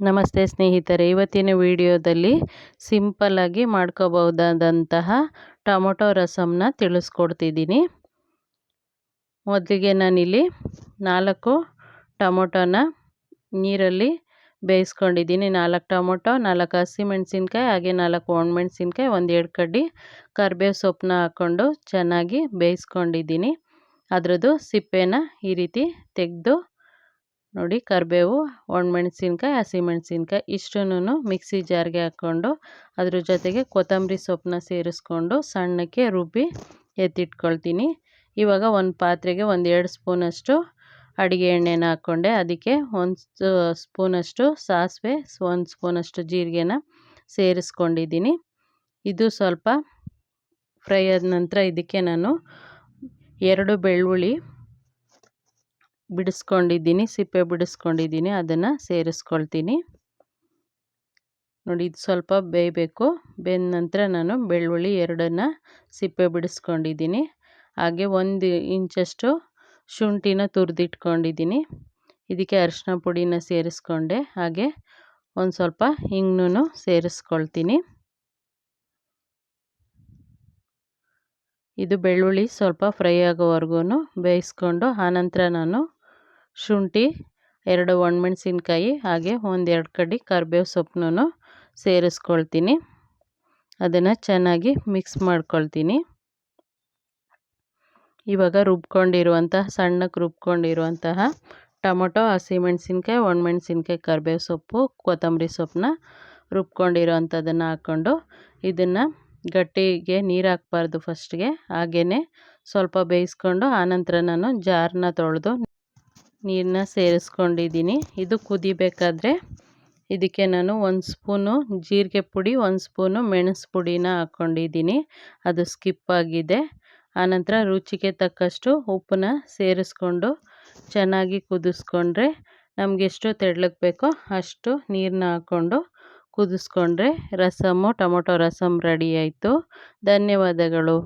ನಮಸ್ತೆ ಸ್ನೇಹಿತರೆ, ಇವತ್ತಿನ ವಿಡಿಯೋದಲ್ಲಿ ಸಿಂಪಲ್ಲಾಗಿ ಮಾಡ್ಕೋಬಹುದಾದಂತಹ ಟೊಮೊಟೊ ರಸಮ್ನ ತಿಳಿಸ್ಕೊಡ್ತಿದ್ದೀನಿ. ಮೊದಲಿಗೆ ನಾನಿಲ್ಲಿ ನಾಲ್ಕು ಟೊಮೊಟೊನ ನೀರಲ್ಲಿ ಬೇಯಿಸ್ಕೊಂಡಿದ್ದೀನಿ. ನಾಲ್ಕು ಟೊಮೊಟೊ, ನಾಲ್ಕು ಹಸಿಮೆಣ್ಸಿನ್ಕಾಯಿ, ಹಾಗೆ ನಾಲ್ಕು ಒಣಮೆಣ್ಸಿನ್ಕಾಯಿ, ಒಂದು ಎರಡು ಕಡ್ಡಿ ಕರಿಬೇವು ಸೊಪ್ಪನ್ನ ಹಾಕ್ಕೊಂಡು ಚೆನ್ನಾಗಿ ಬೇಯಿಸ್ಕೊಂಡಿದ್ದೀನಿ. ಅದರದ್ದು ಸಿಪ್ಪೆನ ಈ ರೀತಿ ತೆಗೆದು ನೋಡಿ ಕರಿಬೇವು, ಒಣಮೆಣ್ಸಿನ್ಕಾಯಿ, ಹಸಿಮೆಣ್ಸಿನ್ಕಾಯಿ ಇಷ್ಟನ್ನು ಮಿಕ್ಸಿ ಜಾರ್ಗೆ ಹಾಕ್ಕೊಂಡು ಅದ್ರ ಜೊತೆಗೆ ಕೊತ್ತಂಬರಿ ಸೊಪ್ಪನ್ನ ಸೇರಿಸ್ಕೊಂಡು ಸಣ್ಣಕ್ಕೆ ರುಬ್ಬಿ ಎತ್ತಿಟ್ಕೊಳ್ತೀನಿ. ಇವಾಗ ಒಂದು ಪಾತ್ರೆಗೆ ಒಂದು ಎರಡು ಸ್ಪೂನಷ್ಟು ಅಡುಗೆ ಎಣ್ಣೆನ ಹಾಕ್ಕೊಂಡೆ. ಅದಕ್ಕೆ ಒಂದು ಸ್ಪೂನಷ್ಟು ಸಾಸಿವೆ, ಒಂದು ಸ್ಪೂನಷ್ಟು ಜೀರಿಗೆನ ಸೇರಿಸ್ಕೊಂಡಿದ್ದೀನಿ. ಇದು ಸ್ವಲ್ಪ ಫ್ರೈ ಆದ ನಂತರ ಇದಕ್ಕೆ ನಾನು ಎರಡು ಬೆಳ್ಳುಳ್ಳಿ ಬಿಡಿಸ್ಕೊಂಡಿದ್ದೀನಿ, ಸಿಪ್ಪೆ ಬಿಡಿಸ್ಕೊಂಡಿದ್ದೀನಿ, ಅದನ್ನು ಸೇರಿಸ್ಕೊಳ್ತೀನಿ. ನೋಡಿ, ಇದು ಸ್ವಲ್ಪ ಬೇಯಬೇಕು. ಬೆಂದ ನಂತರ ನಾನು ಬೆಳ್ಳುಳ್ಳಿ ಎರಡನ್ನು ಸಿಪ್ಪೆ ಬಿಡಿಸ್ಕೊಂಡಿದ್ದೀನಿ. ಹಾಗೆ ಒಂದು ಇಂಚಷ್ಟು ಶುಂಠಿನ ತುರಿದಿಟ್ಕೊಂಡಿದ್ದೀನಿ. ಇದಕ್ಕೆ ಅರಿಶಿನ ಪುಡಿನ ಸೇರಿಸ್ಕೊಂಡೆ. ಹಾಗೆ ಒಂದು ಸ್ವಲ್ಪ ಹಿಂಗ್ನೂ ಸೇರಿಸ್ಕೊಳ್ತೀನಿ. ಇದು ಬೆಳ್ಳುಳ್ಳಿ ಸ್ವಲ್ಪ ಫ್ರೈ ಆಗೋವರೆಗೂ ಬೇಯಿಸ್ಕೊಂಡು, ಆನಂತರ ನಾನು ಶುಂಠಿ, ಎರಡು ಒಣಮೆಣ್ಸಿನ್ಕಾಯಿ, ಹಾಗೆ ಒಂದೆರಡು ಕಡ್ಡಿ ಕರಿಬೇವು ಸೊಪ್ಪನ್ನೂ ಸೇರಿಸ್ಕೊಳ್ತೀನಿ. ಅದನ್ನು ಚೆನ್ನಾಗಿ ಮಿಕ್ಸ್ ಮಾಡ್ಕೊಳ್ತೀನಿ. ಇವಾಗ ರುಬ್ಕೊಂಡಿರುವಂತಹ ಸಣ್ಣಕ್ಕೆ ರುಬ್ಕೊಂಡಿರುವಂತಹ ಟೊಮೊಟೊ, ಹಸಿಮೆಣ್ಸಿನ್ಕಾಯಿ, ಒಣಮೆಣ್ಸಿನ್ಕಾಯಿ, ಕರ್ಬೇವು ಸೊಪ್ಪು, ಕೊತ್ತಂಬರಿ ಸೊಪ್ಪನ್ನ ರುಬ್ಕೊಂಡಿರೋ ಹಾಕ್ಕೊಂಡು ಇದನ್ನು ಗಟ್ಟಿಗೆ ನೀರು ಹಾಕ್ಬಾರ್ದು ಫಸ್ಟ್ಗೆ ಹಾಗೆಯೇ ಸ್ವಲ್ಪ ಬೇಯಿಸ್ಕೊಂಡು ಆನಂತರ ನಾನು ಜಾರನ್ನ ತೊಳೆದು ನೀರನ್ನ ಸೇರಿಸ್ಕೊಂಡಿದ್ದೀನಿ. ಇದು ಕುದಿಬೇಕಾದ್ರೆ ಇದಕ್ಕೆ ನಾನು ಒಂದು ಸ್ಪೂನು ಜೀರಿಗೆ ಪುಡಿ, ಒಂದು ಸ್ಪೂನು ಮೆಣಸು ಪುಡಿನ ಹಾಕ್ಕೊಂಡಿದ್ದೀನಿ ಅದು ಸ್ಕಿಪ್ ಆಗಿದೆ. ಆನಂತರ ರುಚಿಗೆ ತಕ್ಕಷ್ಟು ಉಪ್ಪನ್ನ ಸೇರಿಸ್ಕೊಂಡು ಚೆನ್ನಾಗಿ ಕುದಿಸ್ಕೊಂಡ್ರೆ ನಮಗೆಷ್ಟು ತೆಳ್ಳಗೆ ಬೇಕೋ ಅಷ್ಟು ನೀರನ್ನ ಹಾಕ್ಕೊಂಡು ಕುದಿಸ್ಕೊಂಡ್ರೆ ರಸಮ್ಮು ಟೊಮೊಟೊ ರಸಮ್ ರೆಡಿ ಆಯಿತು. ಧನ್ಯವಾದಗಳು.